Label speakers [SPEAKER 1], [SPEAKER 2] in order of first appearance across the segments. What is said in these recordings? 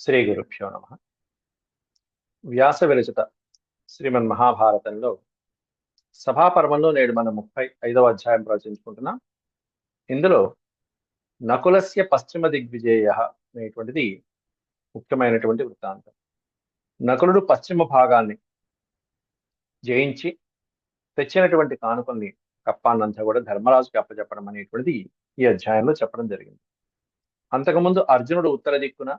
[SPEAKER 1] శ్రీ గురుభ్యో నమ. వ్యాస విరచిత శ్రీమన్ మహాభారతంలో సభాపర్వంలో నేడు మనం ముప్పై ఐదవ అధ్యాయం ప్రవచించుకుంటున్నాం. ఇందులో నకులస్య పశ్చిమ దిగ్విజేయ అనేటువంటిది ముఖ్యమైనటువంటి వృత్తాంతం. నకులుడు పశ్చిమ భాగాన్ని జయించి తెచ్చినటువంటి కానుకల్ని కప్పాన్నంతా కూడా ధర్మరాజుకి అప్పచెప్పడం అనేటువంటిది ఈ అధ్యాయంలో చెప్పడం జరిగింది. అంతకుముందు అర్జునుడు ఉత్తర దిక్కున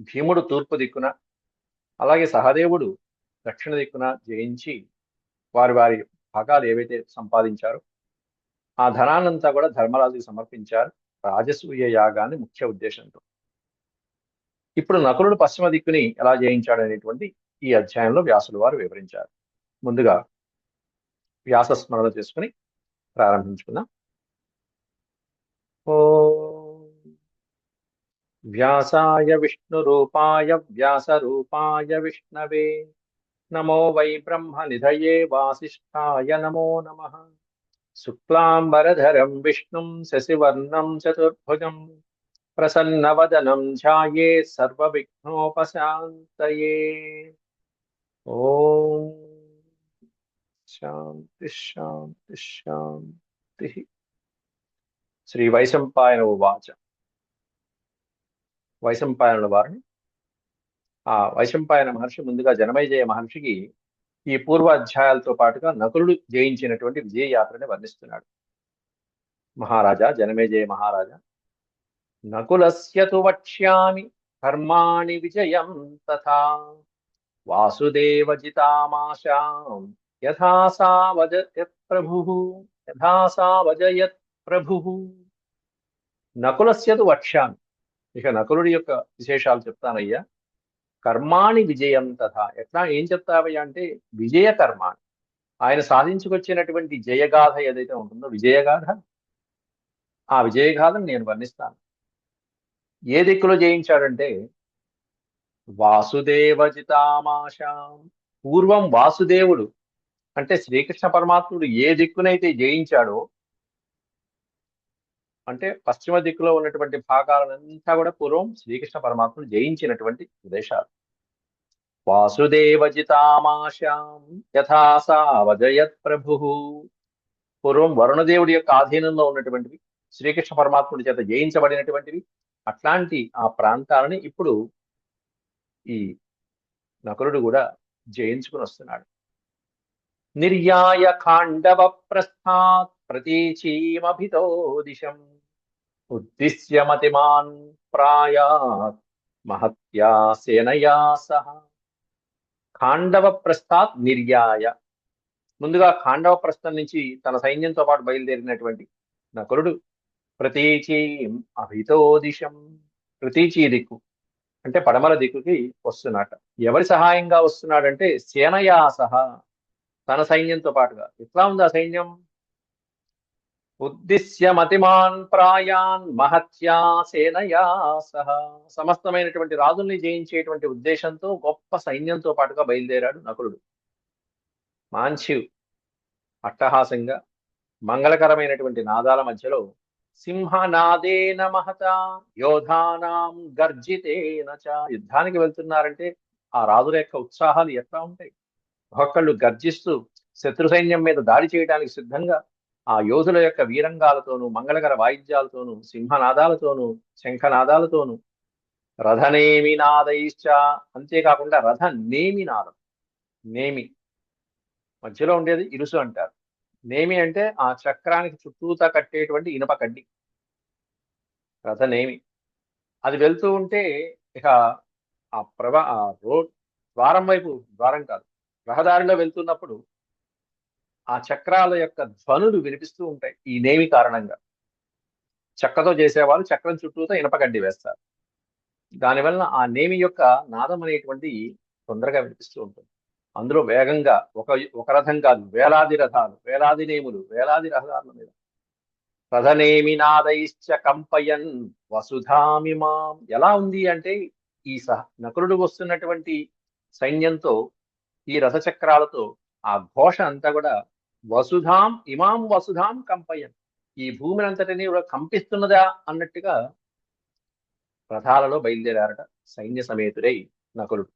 [SPEAKER 1] భీముడు తూర్పు దిక్కున అలాగే సహదేవుడు దక్షిణ దిక్కున జయించి వారి వారి భాగాలు ఏవైతే సంపాదించారో ఆ ధనాన్నంతా కూడా ధర్మరాజుకి సమర్పించారు రాజసూయ యాగాన్ని ముఖ్య ఉద్దేశంతో. ఇప్పుడు నకులుడు పశ్చిమ దిక్కుని ఎలా జయించాడు అనేటువంటి ఈ అధ్యాయంలో వ్యాసులు వారు వివరించారు. ముందుగా వ్యాస స్మరణ చేసుకుని ప్రారంభించుకుందాం. ఓ వ్యాసాయ విష్ణురూపాయ వ్యాసరూపాయ విష్ణవే నమో వై బ్రహ్మనిధయే వాసిష్ఠాయ నమో నమ శుక్లాంబరధరం విష్ణుం శశివర్ణం చతుర్భుజం ప్రసన్నవదనం ధ్యాయే సర్వవిఘ్నోపశాంతయే ఓం శాంతి శాంతి శాంతి శ్రీ వైశంపాయన ఉవాచ వైశంపాయనుల వారిని. ఆ వైశంపాయన మహర్షి ముందుగా జనమేజయ మహర్షికి ఈ పూర్వాధ్యాయాలతో పాటుగా నకులుడు జయించినటువంటి విజయ యాత్రని వర్ణిస్తున్నాడు. మహారాజా జనమేజయ మహారాజా నకులస్యతు వక్ష్యామి కర్మాణి విజయం తథా వాసుదేవజితామాశాం యథాసా వజయత్ ప్రభు యథాసా వజయత్ ప్రభు. నకులస్య తు వక్ష్యామి ఇక నకులుడి యొక్క విశేషాలు చెప్తానయ్యా. కర్మాణి విజయం తథా. ఎట్లా? ఏం చెప్తావయ్యా అంటే విజయ కర్మ ఆయన సాధించుకొచ్చినటువంటి జయగాథ ఏదైతే ఉంటుందో విజయగాథ ఆ విజయగాథను నేను వర్ణిస్తాను. ఏ దిక్కులో జయించాడంటే వాసుదేవజితామాషాం పూర్వం వాసుదేవుడు అంటే శ్రీకృష్ణ పరమాత్ముడు ఏ దిక్కునైతే జయించాడో అంటే పశ్చిమ దిక్కులో ఉన్నటువంటి భాగాలనంతా కూడా పూర్వం శ్రీకృష్ణ పరమాత్మను జయించినటువంటి ప్రదేశాలు. వాసుదేవజితామాశాం యథాసావజయత్ ప్రభు. పూర్వం వరుణదేవుడి యొక్క ఆధీనంలో ఉన్నటువంటివి శ్రీకృష్ణ పరమాత్ముడి చేత జయించబడినటువంటివి. అట్లాంటి ఆ ప్రాంతాలని ఇప్పుడు ఈ నకులుడు కూడా జయించుకుని వస్తున్నాడు. నిర్యాయ ఖాండవ ప్రస్థాత్ ప్రతీచీమభితో దిశం. ఉద్దిశ్య మతిమాన్ ప్రాయాత్ మహత్యా సేనయా సహ. ఖాండవ ప్రస్థాత్ నిర్యాయ. ముందుగా ఖాండవ ప్రస్థం నుంచి తన సైన్యంతో పాటు బయలుదేరినటువంటి నకులుడు ప్రతీచీం అభితో దిశం. ప్రతీచీ దిక్కు అంటే పడమల దిక్కుకి వస్తున్నాట. ఎవరి సహాయంగా వస్తున్నాడంటే సేనయా సహా. తన సైన్యంతో పాటుగా. ఎట్లా ఉంది ఆ సైన్యం? ఉద్దిశ్య మతిమాన్ ప్రాయాన్ మహత్యా సేనయా సహ. సమస్తమైనటువంటి రాజుల్ని జయించేటువంటి ఉద్దేశంతో గొప్ప సైన్యంతో పాటుగా బయలుదేరాడు నకులుడు. మాంచి అట్టహాసంగా మంగళకరమైనటువంటి నాదాల మధ్యలో సింహనాదేన మహత యోధానాం గర్జితేన చ. యుద్ధానికి వెళ్తున్నారంటే ఆ రాజుల యొక్క ఉత్సాహాలు ఎట్లా ఉంటాయి? ఒక్కొక్కళ్ళు గర్జిస్తూ శత్రు సైన్యం మీద దాడి చేయడానికి సిద్ధంగా ఆ యోధుల యొక్క వీరంగాలతోనూ మంగళకర వాయిద్యాలతోనూ సింహనాదాలతోనూ శంఖనాదాలతోనూ రథనేమి నాదైశ్చ అంతేకాకుండా రథ నేమి నాదం. నేమి. మధ్యలో ఉండేది ఇరుసు అంటారు. నేమి అంటే ఆ చక్రానికి చుట్టూతా కట్టేటువంటి ఇనుప కడ్డి. రథనేమి అది వెళ్తూ ఉంటే ఇక ఆ ప్రభ ఆ రోడ్ ద్వారం వైపు ద్వారం కాదు రహదారిలో వెళ్తున్నప్పుడు ఆ చక్రాల యొక్క ధ్వనులు వినిపిస్తూ ఉంటాయి ఈ నేమి కారణంగా. చెక్కతో చేసేవాళ్ళు చక్రం చుట్టూతో ఇనపగడ్డి వేస్తారు. దానివల్ల ఆ నేమి యొక్క నాదం అనేటువంటి తొందరగా వినిపిస్తూ ఉంటుంది. అందులో వేగంగా ఒక ఒక రథం కాదు వేలాది రథాలు వేలాది నేములు వేలాది రథాల మీద. రథనేమి నాదైశ్చ కంపయన్ వసుధామిమాం ఎలా ఉంది అంటే ఈ సహ నకులుడు వస్తున్నటువంటి సైన్యంతో ఈ రథచక్రాలతో ఆ ఘోష అంతా కూడా వసుధాం ఇమాం వసుధాం కంపయన్ ఈ భూమిని అంతటిని కూడా కంపిస్తున్నదా అన్నట్టుగా రథాలలో బయలుదేరారట సైన్య సమేతుడై నకులుడు.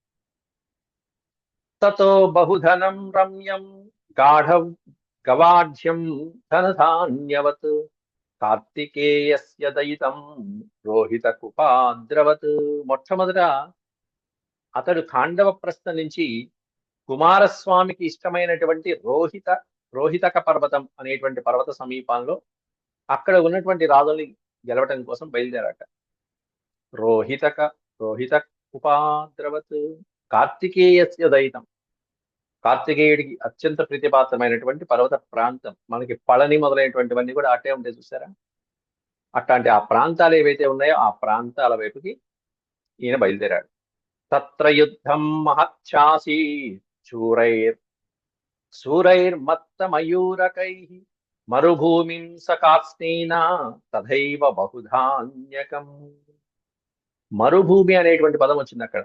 [SPEAKER 1] తతో బహుధనం రమ్యం గాఢ గవాఢ్యం ధనధాన్యవత్ కార్తికేయస్య దయితం రోహిత కుపాద్రవత్. మొట్టమొదట అతడు ఖాండవ ప్రస్థ నుంచి కుమారస్వామికి ఇష్టమైనటువంటి రోహిత రోహితక పర్వతం అనేటువంటి పర్వత సమీపంలో అక్కడ ఉన్నటువంటి రాజుల్ని గెలవటం కోసం బయలుదేరాట. రోహితక రోహిత ఉపాద్రవత్ కార్తికేయస్య దైతం. కార్తికేయుడికి అత్యంత ప్రీతిపాత్రమైనటువంటి పర్వత ప్రాంతం. మనకి పళని మొదలైనటువంటివన్నీ కూడా అట్టే ఉంటాయి చూసారా? అట్లాంటి ఆ ప్రాంతాలు ఏవైతే ఉన్నాయో ఆ ప్రాంతాల వైపుకి ఈయన బయలుదేరాడు. తత్ర యుద్ధం మహచ్ఛాసి శూరైర్ సూరైర్మత్తమయూరకై మరుభూమిం సకాస్నేనా తథైవ బహుధాన్యకం మరుభూమి అనేటువంటి పదం వచ్చింది అక్కడ.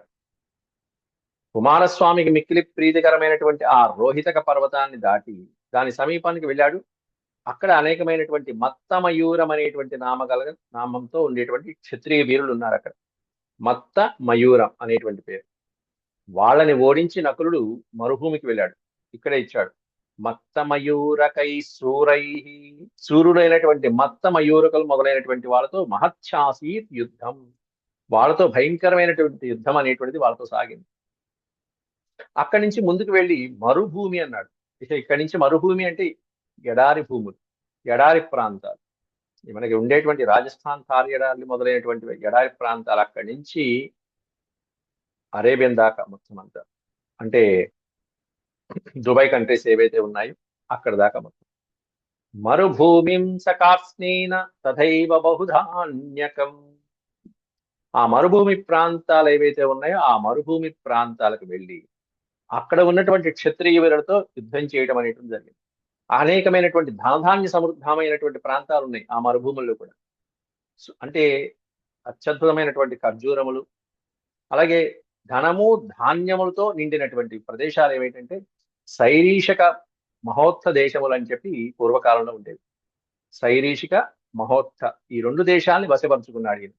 [SPEAKER 1] కుమారస్వామికి మిక్కిలి ప్రీతికరమైనటువంటి ఆ రోహితక పర్వతాన్ని దాటి దాని సమీపానికి వెళ్ళాడు. అక్కడ అనేకమైనటువంటి మత్తమయూరం అనేటువంటి నామగల నామంతో ఉండేటువంటి క్షత్రియ వీరులు ఉన్నారు అక్కడ. మత్త మయూరం అనేటువంటి పేరు. వాళ్ళని ఓడించి నకులుడు మరుభూమికి వెళ్ళాడు. ఇక్కడే ఇచ్చాడు. మత్తమయూరకై సూరై. సూర్యుడైనటువంటి మత్త మయూరకలు మొదలైనటువంటి వాళ్ళతో మహచ్ఛాసీ యుద్ధం. వాళ్ళతో భయంకరమైనటువంటి యుద్ధం అనేటువంటిది వాళ్ళతో సాగింది. అక్కడి నుంచి ముందుకు వెళ్ళి మరుభూమి అన్నాడు. ఇక ఇక్కడి నుంచి మరుభూమి అంటే ఎడారి భూములు ఎడారి ప్రాంతాలు. మనకి ఉండేటువంటి రాజస్థాన్ థార్ ఎడారి మొదలైనటువంటి ఎడారి ప్రాంతాలు అక్కడి నుంచి అరేబియన్ దాకా మొత్తం అంతా. అంటే దుబాయ్ కంట్రీస్ ఏవైతే ఉన్నాయో అక్కడ దాకా మొత్తం. మరుభూమిం సకాస్నేన తథైవ బహుధాన్యకం. ఆ మరుభూమి ప్రాంతాలు ఏవైతే ఉన్నాయో ఆ మరుభూమి ప్రాంతాలకు వెళ్ళి అక్కడ ఉన్నటువంటి క్షత్రియ వీరులతో యుద్ధం చేయడం అనేటువంటి జరిగింది. అనేకమైనటువంటి ధనధాన్య సమృద్ధమైనటువంటి ప్రాంతాలు ఉన్నాయి ఆ మరుభూముల్లో కూడా. అంటే అత్యద్భుతమైనటువంటి ఖర్జూరములు అలాగే ధనము ధాన్యములతో నిండినటువంటి ప్రదేశాలు ఏమిటంటే శైరీషక మహోత్త దేశములు అని చెప్పి పూర్వకాలంలో ఉండేవి. శైరీషిక మహోత్త ఈ రెండు దేశాలని వశపరుచుకున్నాడు ఈయన.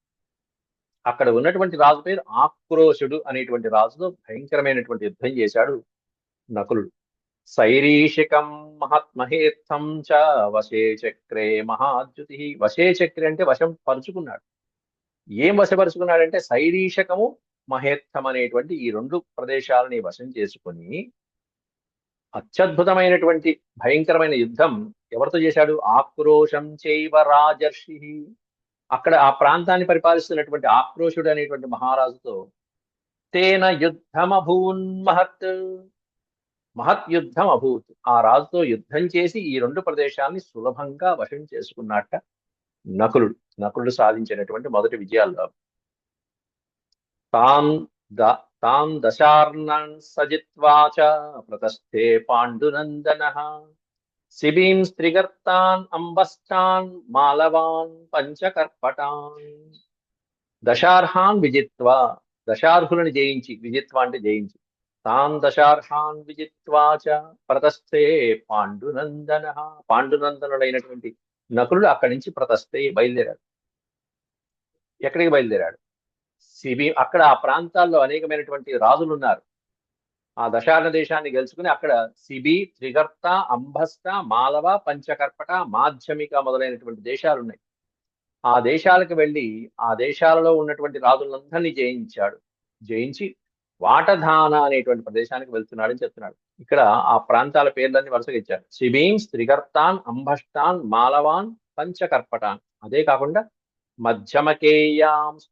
[SPEAKER 1] అక్కడ ఉన్నటువంటి రాజు పేరు ఆక్రోశుడు అనేటువంటి రాజుతో భయంకరమైనటువంటి యుద్ధం చేశాడు నకులుడు. శైరీషికం మహాత్మహేత్తం చ వశే చక్రే మహాద్యుతి. వశే చక్రే అంటే వశం పరుచుకున్నాడు. ఏం వశపరుచుకున్నాడంటే శైరీషకము మహేత్తం అనేటువంటి ఈ రెండు ప్రదేశాలని వశం చేసుకొని అత్యద్భుతమైనటువంటి భయంకరమైన యుద్ధం ఎవరితో చేశాడు? ఆక్రోశం చైవ రాజర్షి. అక్కడ ఆ ప్రాంతాన్ని పరిపాలిస్తున్నటువంటి ఆక్రోశుడు అనేటువంటి మహారాజుతో తేన యుద్ధమభూన్ మహత్. మహత్ యుద్ధం అభూత్ ఆ రాజుతో యుద్ధం చేసి ఈ రెండు ప్రదేశాన్ని సులభంగా వశం చేసుకున్నట్ట నకులుడు. నకులుడు సాధించినటువంటి మొదటి విజయాలు తాన్ ద తాం దశార్ణాన్ సజిత్వా చ ప్రతస్థే పాండునందన శిబీం స్త్రిగర్తాన్ అంబస్థాన్ మాలవాన్ పంచకర్పటాన్ దశార్హాన్ విజిత్వా దశార్హులను జయించి విజిత్వా అంటే జయించి తాం దశార్హాన్ విజిత్వా చ ప్రతస్థే పాండునందన పాండునందనుడైనటువంటి నకులుడు అక్కడి నుంచి ప్రతస్థే బయలుదేరాడు। ఎక్కడికి బయలుదేరాడు? సిబి అక్కడ ఆ ప్రాంతాల్లో అనేకమైనటువంటి రాజులు ఉన్నారు ఆ దశార్ణ దేశాన్ని గెలుచుకుని అక్కడ సిబి త్రిగర్త అంభస్త మాలవ పంచకర్పట మాధ్యమిక మొదలైనటువంటి దేశాలు ఉన్నాయి ఆ దేశాలకు వెళ్ళి ఆ దేశాలలో ఉన్నటువంటి రాజులందరినీ జయించాడు. జయించి వాటధాన అనేటువంటి ప్రదేశానికి వెళ్తున్నాడని చెప్తున్నాడు. ఇక్కడ ఆ ప్రాంతాల పేర్లన్నీ వరుసగా ఇచ్చారు. సిబీన్స్ త్రిగర్తాన్ అంబష్టాన్ మాలవాన్ పంచకర్పటాన్. అదే కాకుండా మధ్యమకేయాంశ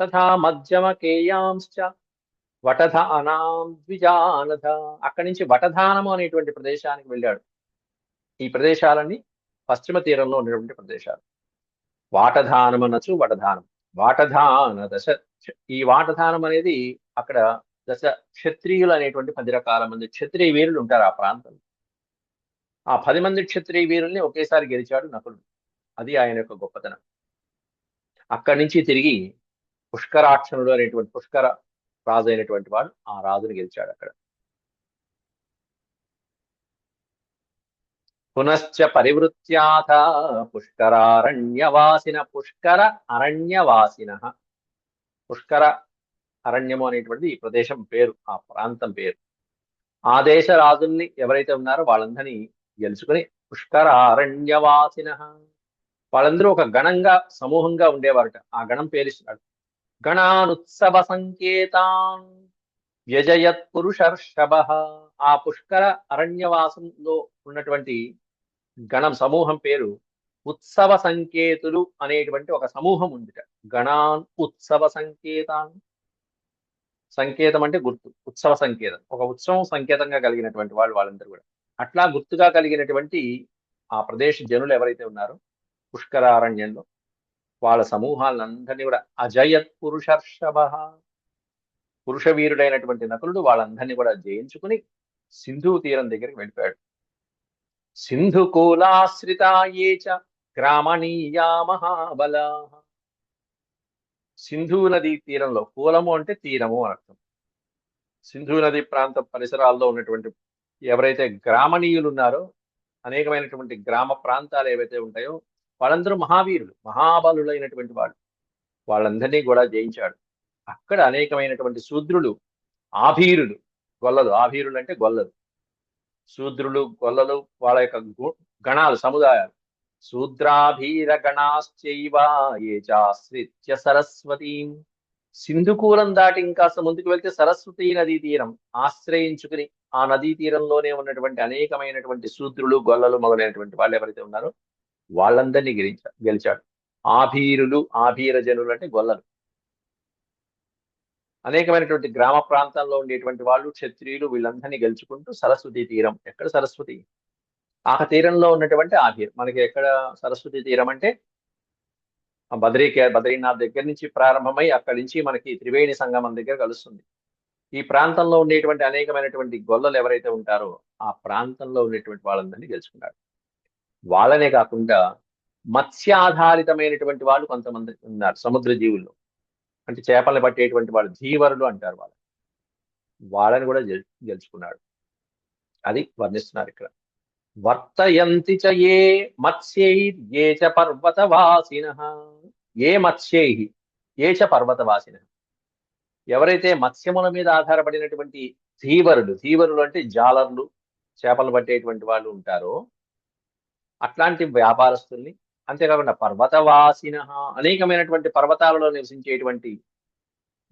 [SPEAKER 1] తథా మధ్యమకేయాంశ్చ వటధానాం ద్విజానధ అక్కడి నుంచి వటధానము అనేటువంటి ప్రదేశానికి వెళ్ళాడు. ఈ ప్రదేశాలన్నీ పశ్చిమ తీరంలో ఉన్నటువంటి ప్రదేశాలు. వాటధానం అనొచ్చు వటధానం. వాటధాన దశ ఈ వాటధానం అనేది అక్కడ దశ క్షత్రియులు అనేటువంటి పది రకాల మంది క్షత్రియ వీరులు ఉంటారు ఆ ప్రాంతంలో. ఆ పది మంది క్షత్రియ వీరుల్ని ఒకేసారి గెలిచాడు నకులుడు. అది ఆయన యొక్క గొప్పతనం. అక్కడి నుంచి తిరిగి పుష్కరాక్షణుడు అనేటువంటి పుష్కర రాజు అయినటువంటి వాడు ఆ రాజుని గెలిచాడు అక్కడ. పునశ్చ పరివృత్యాథ పుష్కరారణ్యవాసిన పుష్కర అరణ్యవాసిన. పుష్కర అరణ్యము అనేటువంటి ఈ ప్రదేశం పేరు ఆ ప్రాంతం పేరు. ఆ దేశ రాజుల్ని ఎవరైతే ఉన్నారో వాళ్ళందరినీ గెలుచుకుని పుష్కర అరణ్యవాసిన వాళ్ళందరూ ఒక గణంగా సమూహంగా ఉండేవారట. ఆ గణం పేరిస్తున్నాడు. గణానుత్సవ సంకేతాన్ వ్యజయత్ పురుషర్షభ ఆ పుష్కర అరణ్యవాసంలో ఉన్నటువంటి గణం సమూహం పేరు ఉత్సవ సంకేతులు అనేటువంటి ఒక సమూహం ఉందిట. గణాన్ ఉత్సవ సంకేతాన్ సంకేతం అంటే గుర్తు ఉత్సవ సంకేతం ఒక ఉత్సవం సంకేతంగా కలిగినటువంటి వాళ్ళు వాళ్ళందరూ కూడా. అట్లా గుర్తుగా కలిగినటువంటి ఆ ప్రదేశ జనులు ఎవరైతే ఉన్నారో పుష్కర అరణ్యంలో వాళ్ళ సమూహాలందరినీ కూడా అజయత్ పురుషర్షభ పురుష వీరుడైనటువంటి నకులుడు వాళ్ళందరినీ కూడా జయించుకుని సింధు తీరం దగ్గరికి వెళ్ళిపోయాడు. సింధు కూలాశ్రితాయే చ గ్రామణీయా మహాబల. సింధు నది తీరంలో కూలము అంటే తీరము అని అర్థం. సింధు నది ప్రాంత పరిసరాల్లో ఉన్నటువంటి ఎవరైతే గ్రామణీయులు ఉన్నారో అనేకమైనటువంటి గ్రామ ప్రాంతాలు ఏవైతే ఉంటాయో వాళ్ళందరూ మహావీరులు మహాబలులైనటువంటి వాళ్ళు. వాళ్ళందరినీ కూడా జయించాడు. అక్కడ అనేకమైనటువంటి శూద్రులు ఆభీరులు గొల్లలు. ఆభీరులు అంటే గొల్లలు. శూద్రులు గొల్లలు వాళ్ళ యొక్క గణాలు సముదాయాలు. శూద్రాభీర గణాశ్చైవ ఏ చాశ్రిత్య సరస్వతీం. సింధుకూలం దాటి ఇంకాస్త ముందుకు వెళ్తే సరస్వతి నదీ తీరం. ఆశ్రయించుకుని ఆ నదీ తీరంలోనే ఉన్నటువంటి అనేకమైనటువంటి శూద్రులు గొల్లలు మొదలైనటువంటి వాళ్ళు ఎవరైతే ఉన్నారో వాళ్ళందరినీ గెలిచా గెలిచాడు. ఆభీరులు ఆభీర జనులు అంటే గొల్లలు. అనేకమైనటువంటి గ్రామ ప్రాంతాల్లో ఉండేటువంటి వాళ్ళు క్షత్రియులు వీళ్ళందరినీ గెలుచుకుంటూ సరస్వతి తీరం. ఎక్కడ సరస్వతి? ఆ తీరంలో ఉన్నటువంటి ఆభీర్. మనకి ఎక్కడ సరస్వతి తీరం అంటే? ఆ బద్రీ బద్రీనాథ్ దగ్గర నుంచి ప్రారంభమై అక్కడి నుంచి మనకి త్రివేణి సంగమం దగ్గర కలుస్తుంది. ఈ ప్రాంతంలో ఉండేటువంటి అనేకమైనటువంటి గొల్లలు ఎవరైతే ఉంటారో ఆ ప్రాంతంలో ఉండేటువంటి వాళ్ళందరినీ గెలుచుకున్నాడు. వాళ్ళనే కాకుండా మత్స్యాధారితమైనటువంటి వాళ్ళు కొంతమంది ఉన్నారు సముద్ర జీవుల్లో అంటే చేపలను పట్టేటువంటి వాళ్ళు ధీవరులు అంటారు వాళ్ళు వాళ్ళని కూడా గెల్ గెలుచుకున్నాడు. అది వర్ణిస్తున్నారు ఇక్కడ. వర్తయంతి చ ఏ మత్స్యై ఏ చ పర్వతవాసిన. ఏ మత్స్యై ఏ చ పర్వతవాసిన. ఎవరైతే మత్స్యముల మీద ఆధారపడినటువంటి ధీవరులు ధీవరులు అంటే జాలర్లు చేపలు పట్టేటువంటి వాళ్ళు ఉంటారో అట్లాంటి వ్యాపారస్తుల్ని అంతేకాకుండా పర్వతవాసిన అనేకమైనటువంటి పర్వతాలలో నివసించేటువంటి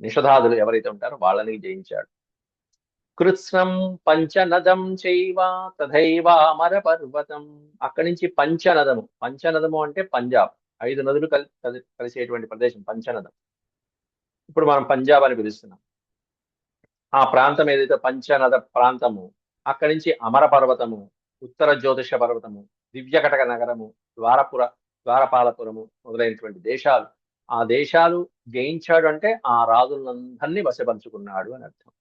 [SPEAKER 1] నిషధాదులు ఎవరైతే ఉంటారో వాళ్ళని జయించాడు. కృత్స్నం పంచనదం చైవ తథైవ అమర పర్వతం అక్కడి నుంచి పంచనదము. పంచనదము అంటే పంజాబ్. ఐదు నదులు కలి కలిసేటువంటి ప్రదేశం పంచనదం. ఇప్పుడు మనం పంజాబ్ అని పిలుస్తున్నాం. ఆ ప్రాంతం ఏదైతే పంచనద ప్రాంతము అక్కడి నుంచి అమర పర్వతము ఉత్తర జ్యోతిష పర్వతము దివ్యకటక నగరము ద్వారపుర ద్వారపాలపురము మొదలైనటువంటి దేశాలు. ఆ దేశాలు జయించాడు అంటే ఆ రాజులందరినీ వశపరుచుకున్నాడు అని అర్థం.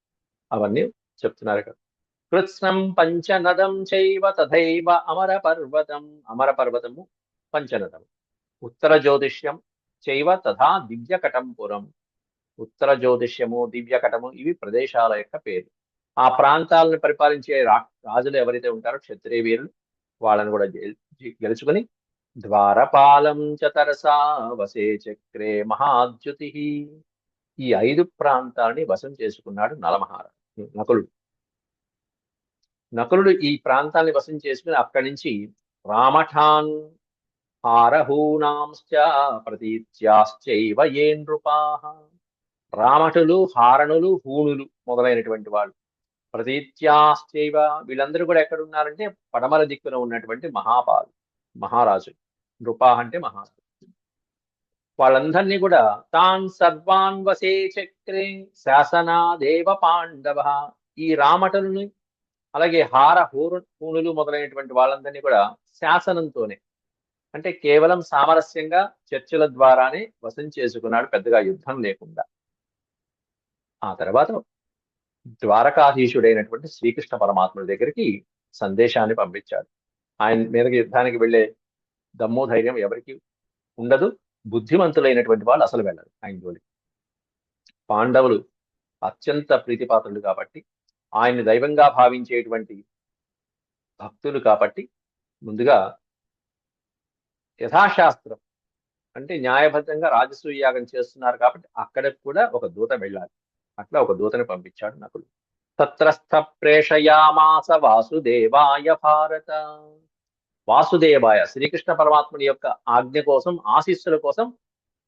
[SPEAKER 1] అవన్నీ చెప్తున్నారు ఇక్కడ. కృత్స్నం పంచనదం చైవ తథైవ అమర పర్వతం అమర పర్వతము పంచనదము ఉత్తర జ్యోతిష్యం చైవ తథా దివ్యకటంపురం. ఉత్తర జ్యోతిష్యము దివ్యకటము ఇవి ప్రదేశాల యొక్క పేరు. ఆ ప్రాంతాలను పరిపాలించే రా రాజులు ఎవరైతే ఉంటారో క్షత్రియ వీరులు వాళ్ళని కూడా గెల్- గెలుచుకుని ద్వారపాలం చతరసా వసే చక్రే మహాద్యుతి. ఈ ఐదు ప్రాంతాలని వశం చేసుకున్నాడు నలమహార నకులుడు. నకులుడు ఈ ప్రాంతాన్ని వశం చేసుకుని అక్కడి నుంచి రామఠాన్ హారహూనాంశ్చ ప్రతీత్యాశ్చైవ ఏ నృపాహ రామఠులు హారణులు హూణులు మొదలైనటువంటి వాళ్ళు. ప్రతీత్యాశ్చైవ వీళ్ళందరూ కూడా ఎక్కడ ఉన్నారంటే పడమర దిక్కున ఉన్నటువంటి మహాపాలు మహారాజు నృపా అంటే మహారాజు. వాళ్ళందరినీ కూడా తాన్ సర్వాన్ వసే చక్రే శాసనాదేవ పాండవ. ఈ రామటలుని అలాగే హార హూరు హూణులు మొదలైనటువంటి వాళ్ళందరినీ కూడా శాసనంతోనే అంటే కేవలం సామరస్యంగా చర్చల ద్వారానే వశం చేసుకున్నాడు పెద్దగా యుద్ధం లేకుండా. ఆ తర్వాత ద్వారకాధీశుడైనటువంటి శ్రీకృష్ణ పరమాత్ముడి దగ్గరికి సందేశాన్ని పంపించాడు. ఆయన మీదకి యుద్ధానికి వెళ్ళే దమ్ము ధైర్యం ఎవరికి ఉండదు. బుద్ధిమంతులైనటువంటి వాళ్ళు అసలు వెళ్ళరు ఆయన జోలికి. పాండవులు అత్యంత ప్రీతిపాత్రులు కాబట్టి ఆయన్ని దైవంగా భావించేటువంటి భక్తులు కాబట్టి ముందుగా యథాశాస్త్రం అంటే న్యాయబద్ధంగా రాజసూయ యాగం చేస్తున్నారు కాబట్టి అక్కడికి కూడా ఒక దూత వెళ్ళాలి. అట్లా ఒక దూతని పంపించాడు నకులు. తత్రస్థ ప్రేషయామాస వాసుదేవాయ భారత. వాసుదేవాయ శ్రీకృష్ణ పరమాత్ముని యొక్క ఆజ్ఞ కోసం ఆశీస్సుల కోసం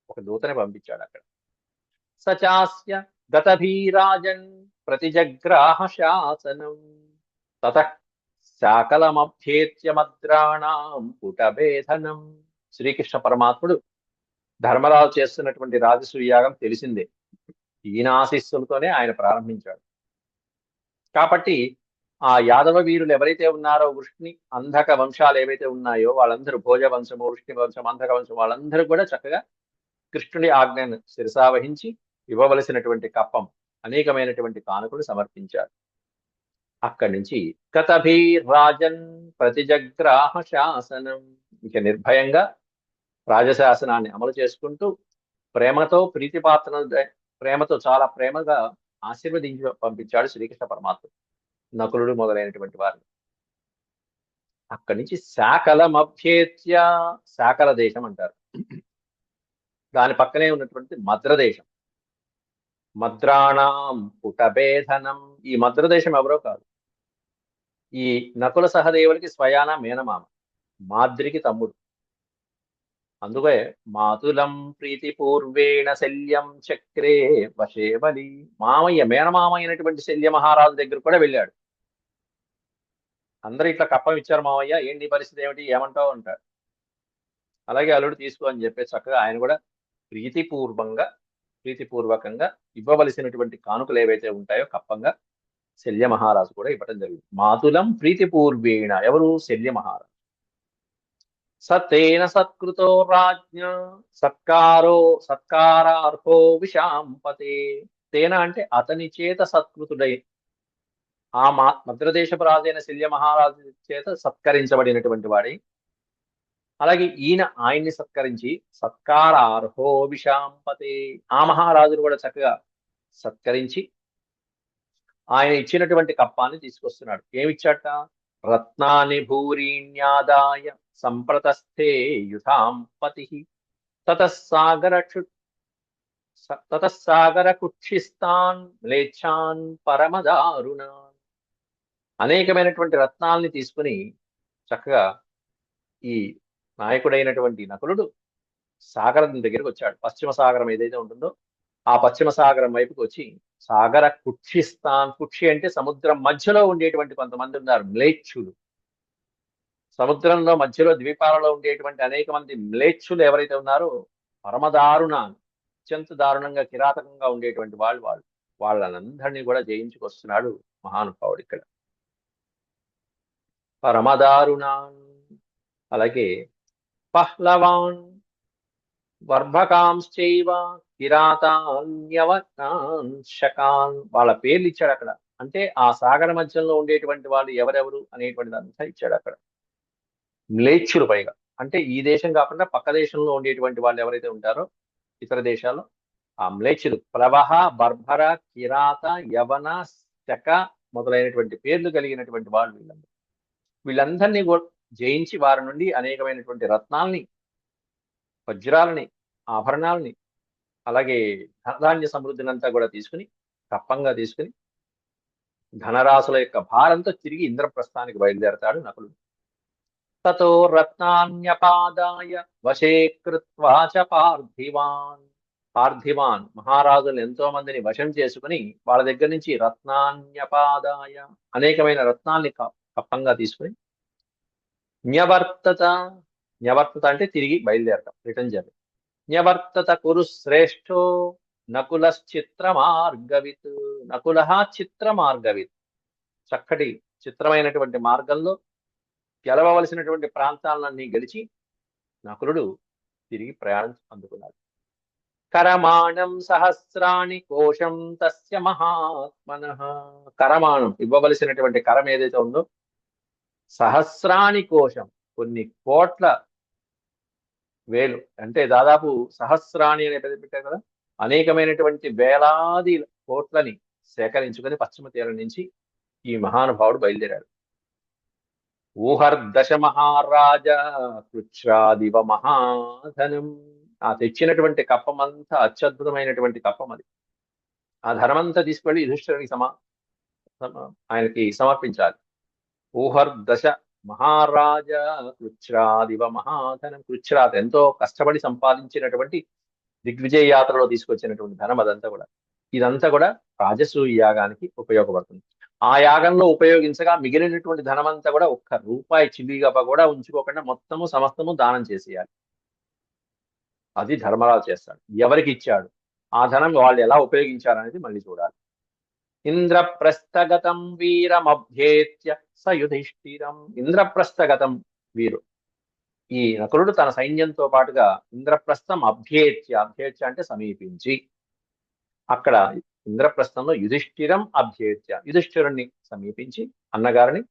[SPEAKER 1] ఒక దూతని పంపించాడు అక్కడ. సచాస్య గతభీరాజన్ ప్రతిజగ్రాహ శాసనం. తత శాకలమభ్యేత్య మద్రాణం పుటభేదనం శ్రీకృష్ణ పరమాత్ముడు ధర్మరాజు చేస్తున్నటువంటి రాజసూయాగం తెలిసిందే. ఈయన ఆశీస్సులతోనే ఆయన ప్రారంభించాడు. కాబట్టి ఆ యాదవ వీరులు ఎవరైతే ఉన్నారో వృష్ణి అంధక వంశాలు ఏవైతే ఉన్నాయో వాళ్ళందరూ భోజ వంశము వృష్ణి వంశం అంధక వంశం వాళ్ళందరూ కూడా చక్కగా కృష్ణుడి ఆజ్ఞను శిరసావహించి ఇవ్వవలసినటువంటి కప్పం అనేకమైనటువంటి కానుకలు సమర్పించారు. అక్కడి నుంచి కతభీ రాజన్ ప్రతిజగ్రాహ శాసనం. ఇక నిర్భయంగా రాజశాసనాన్ని అమలు చేసుకుంటూ ప్రేమతో ప్రీతిపాత్ర ప్రేమతో చాలా ప్రేమగా ఆశీర్వదించి పంపించాడు శ్రీకృష్ణ పరమాత్మ నకులుడు మొదలైనటువంటి వారిని అక్కడి నుంచి శాకలమభ్యేత్య శాకల దేశం అంటారు. దాని పక్కనే ఉన్నటువంటి మద్రదేశం మద్రాణం పుటభేధనం ఈ మద్రదేశం ఎవరో కాదు. ఈ నకుల సహదేవులకి స్వయాన మేనమామ మాద్రికి తమ్ముడు. అందుకే మాతులం ప్రీతి పూర్వేణ శల్యం చక్రే వశేబలి మామయ్య మేనమామ అయినటువంటి శల్య మహారాజు దగ్గర కూడా వెళ్ళాడు. అందరూ ఇట్లా కప్పం ఇచ్చారు మామయ్య ఏంటి పరిస్థితి ఏమిటి ఏమంటావు అంటాడు అలాగే అల్లుడు తీసుకో అని చెప్పేసి చక్కగా ఆయన కూడా ప్రీతిపూర్వంగా ప్రీతిపూర్వకంగా ఇవ్వవలసినటువంటి కానుకలు ఏవైతే ఉంటాయో కప్పంగా శల్య మహారాజు కూడా ఇవ్వటం జరిగింది. మాతులం ప్రీతిపూర్వేణ ఎవరు? శల్య మహారాజు. సతేన సత్కృతో రాజ్ఞ సత్కారో సత్కారార్హో విశాంపతే తేన అంటే అతని చేత సత్కృతుడై ఆ మా మద్రదేశపు రాజైన శల్య మహారాజు చేత సత్కరించబడినటువంటి వాడి అలాగే ఈయన ఆయన్ని సత్కరించి సత్కారార్హో విశాంపతే ఆ మహారాజును కూడా చక్కగా సత్కరించి ఆయన ఇచ్చినటువంటి కప్పాన్ని తీసుకొస్తున్నాడు. ఏమిచ్చాట? రత్నాని భూరీణ్యాదాయ సంప్రతస్థే యుధాం పతి. తతస్సాగర తతస్సాగర కుక్షిస్తాన్ మ్లేచ్ఛాన్ పరమదారుణాన్. అనేకమైనటువంటి రత్నాల్ని తీసుకుని చక్కగా ఈ నాయకుడైనటువంటి నకులుడు సాగరం దగ్గరికి వచ్చాడు. పశ్చిమ సాగరం ఏదైతే ఉంటుందో ఆ పశ్చిమ సాగరం వైపుకి వచ్చి సాగర కుక్షిస్తాన్ కుక్షి అంటే సముద్రం మధ్యలో ఉండేటువంటి కొంతమంది ఉన్నారు మ్లేచ్ఛులు. సముద్రంలో మధ్యలో ద్వీపాలలో ఉండేటువంటి అనేక మంది మ్లేచ్చులు ఎవరైతే ఉన్నారో పరమదారుణ అత్యంత దారుణంగా కిరాతకంగా ఉండేటువంటి వాళ్ళు వాళ్ళు. వాళ్ళనందరినీ కూడా జయించుకొస్తున్నాడు మహానుభావుడు ఇక్కడ. పరమదారుణాన్ అలాగే పహ్లవాన్ వర్భకాంశ్చైవ కిరాతాన్యవకాంశకాన్ వాళ్ళ పేర్లు ఇచ్చాడు అక్కడ. అంటే ఆ సాగర మధ్యంలో ఉండేటువంటి వాళ్ళు ఎవరెవరు అనేటువంటిది అంతా ఇచ్చాడు అక్కడ. మ్లేచ్చులు పైగా. అంటే ఈ దేశం కాకుండా పక్క దేశంలో ఉండేటువంటి వాళ్ళు ఎవరైతే ఉంటారో ఇతర దేశాల్లో ఆ మ్లేచ్చులు ప్లవహ బర్భర కిరాత యవన శక మొదలైనటువంటి పేర్లు కలిగినటువంటి వాళ్ళు వీళ్ళందరూ. వీళ్ళందరినీ జయించి వారి నుండి అనేకమైనటువంటి రత్నాల్ని వజ్రాలని ఆభరణాలని అలాగే ధనధాన్య సమృద్ధినంతా కూడా తీసుకుని కప్పంగా తీసుకుని ధనరాశుల యొక్క భారంతో తిరిగి ఇంద్రప్రస్థానికి బయలుదేరతాడు నకులుడు. తతో రత్నాన్యపాదాయ వశే కృత్వా చ పార్థివాన్ పార్థివాన్ మహారాజులు ఎంతో మందిని వశం చేసుకుని వాళ్ళ దగ్గర నుంచి రత్నాన్యపాదాయ అనేకమైన రత్నాల్ని కప్పంగా తీసుకుని న్యవర్తత న్యవర్తత అంటే తిరిగి బయలుదేరటం రిటర్న్ జర్నీ. న్యవర్తత కురు శ్రేష్ఠో నకులశ్చిత్ర మార్గవిత్ నకుల చిత్ర మార్గవిత్ చక్కటి చిత్రమైనటువంటి మార్గంలో గెలవవలసినటువంటి ప్రాంతాలన్నీ గెలిచి నకులుడు తిరిగి ప్రయాణం అందుకున్నాడు. కరమాణం సహస్రాణి కోశం తస్య మహాత్మన. కరమాణం ఇవ్వవలసినటువంటి కరం ఏదైతే ఉందో సహస్రాణి కోశం. కొన్ని కోట్ల వేలు. అంటే దాదాపు సహస్రాణి అనే పెద్ద పెట్టారు కదా. అనేకమైనటువంటి వేలాది కోట్లని సేకరించుకొని పశ్చిమ తీరం నుంచి ఈ మహానుభావుడు బయలుదేరాడు. ఊహర్దశ మహారాజ కృచ్రాదివ మహాధనం. ఆ తెచ్చినటువంటి కప్పమంతా అత్యద్భుతమైనటువంటి కప్పం అది ఆ ధనమంతా తీసుకువెళ్ళి యుధిష్ఠిరునికి సమా ఆయనకి సమర్పించాలి. ఊహర్దశ మహారాజ కృచ్రాదివ మహాధనం. కృచ్రాత్ ఎంతో కష్టపడి సంపాదించినటువంటి దిగ్విజయ యాత్రలో తీసుకొచ్చినటువంటి ధనం అదంతా కూడా. ఇదంతా కూడా రాజసూయ యాగానికి ఉపయోగపడుతుంది. ఆ యాగంలో ఉపయోగించగా మిగిలినటువంటి ధనమంతా కూడా ఒక్క రూపాయి చిల్లిగప్ప కూడా ఉంచుకోకుండా మొత్తము సమస్తము దానం చేసేయాలి. అది ధర్మరాజు చేస్తాడు. ఎవరికి ఇచ్చాడు? ఆ ధనం వాళ్ళు ఎలా ఉపయోగించారనేది మళ్ళీ చూడాలి. ఇంద్రప్రస్థగతం వీరమభ్యేత్య స యుధిష్ఠిరం ఇంద్రప్రస్థగతం వీరు. ఈ నకులుడు తన సైన్యంతో పాటుగా ఇంద్రప్రస్థం అభ్యేత్య అభ్యేత్య అంటే సమీపించి అక్కడ ఇంద్రప్రస్థంలో యుధిష్ఠిరం అభ్యేత్య యుధిష్ఠిరుణ్ణి సమీపించి అన్నగారిని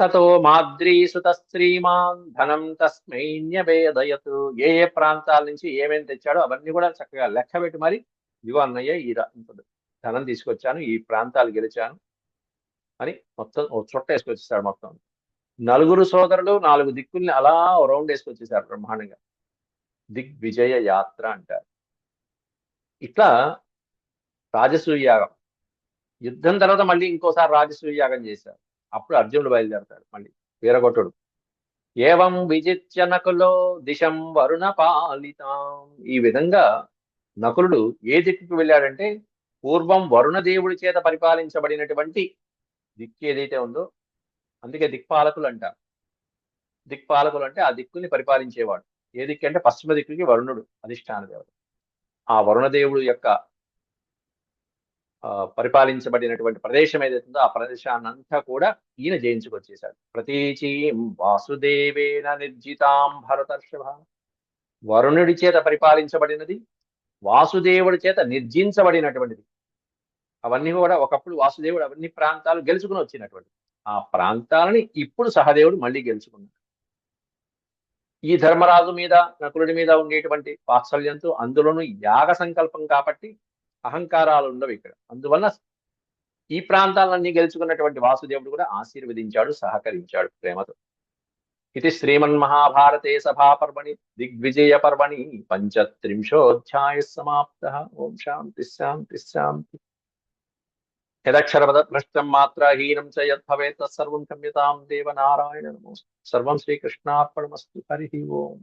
[SPEAKER 1] తతో మాద్రీసుత శ్రీమాన్ ధనం తస్మై న్యవేదయతు ఏ ఏ ప్రాంతాల నుంచి ఏమేమి తెచ్చాడో అవన్నీ కూడా చక్కగా లెక్క పెట్టి మరి ఇదిగో అన్నయ్య ఈ ధనం తీసుకొచ్చాను ఈ ప్రాంతాలు గెలిచాను. అని మొత్తం ఓ చుట్ట వేసుకొచ్చేసాడు మొత్తం. నలుగురు సోదరులు నాలుగు దిక్కుల్ని అలా రౌండ్ వేసుకొచ్చేసారు బ్రహ్మాండంగా. దిగ్విజయ యాత్ర అంటారు. ఇట్లా రాజసూయ యాగం యుద్ధం తర్వాత మళ్ళీ ఇంకోసారి రాజసూయ యాగం చేశారు. అప్పుడు అర్జునుడు బయలుదేరతాడు మళ్ళీ వీరగొట్టుడు ఏవం విజిత్య నకులో దిశం వరుణ పాలితాం. ఈ విధంగా నకులుడు ఏ దిక్కుకు వెళ్ళాడంటే పూర్వం వరుణ దేవుడి చేత పరిపాలించబడినటువంటి దిక్కు ఏదైతే ఉందో అందుకే దిక్పాలకులు అంటారు. దిక్పాలకులు అంటే ఆ దిక్కుని పరిపాలించేవాడు. ఏ దిక్కు అంటే పశ్చిమ దిక్కుకి వరుణుడు అధిష్టాన దేవుడు ఆ వరుణ దేవుడు యొక్క పరిపాలించబడినటువంటి ప్రదేశం ఏదైతే ఉందో ఆ ప్రదేశాన్నంతా కూడా ఈయన జయించుకొచ్చేశాడు. ప్రతీచీం వాసుదేవేన నిర్జితాం భరతర్షభ. వరుణుడి చేత పరిపాలించబడినది వాసుదేవుడి చేత నిర్జించబడినటువంటిది. అవన్నీ కూడా ఒకప్పుడు వాసుదేవుడు అవన్నీ ప్రాంతాలు గెలుచుకుని వచ్చినటువంటి ఆ ప్రాంతాలని ఇప్పుడు సహదేవుడు మళ్ళీ గెలుచుకున్నాడు. ఈ ధర్మరాజు మీద నకులుడి మీద ఉండేటువంటి వాత్సల్యంతో అందులోనూ యాగ సంకల్పం కాబట్టి అహంకారాలు ఉండవు ఇక్కడ. అందువలన ఈ ప్రాంతాలన్నీ గెలుచుకున్నటువంటి వాసుదేవుడు కూడా ఆశీర్వదించాడు సహకరించాడు ప్రేమతో. ఇది శ్రీమన్మహాభారతే సభాపర్వణి దిగ్విజయ పర్వణి పంచత్రింశోధ్యాయ సమాప్త. ఓం శాంతి శాంతి శాంతి. యదక్షరపద మాత్రహీనం చ యద్భవేత్ తత్సర్వం దేవ దేవనారాయణ నమో సర్వం శ్రీకృష్ణార్పణమస్తు. హరి ఓం.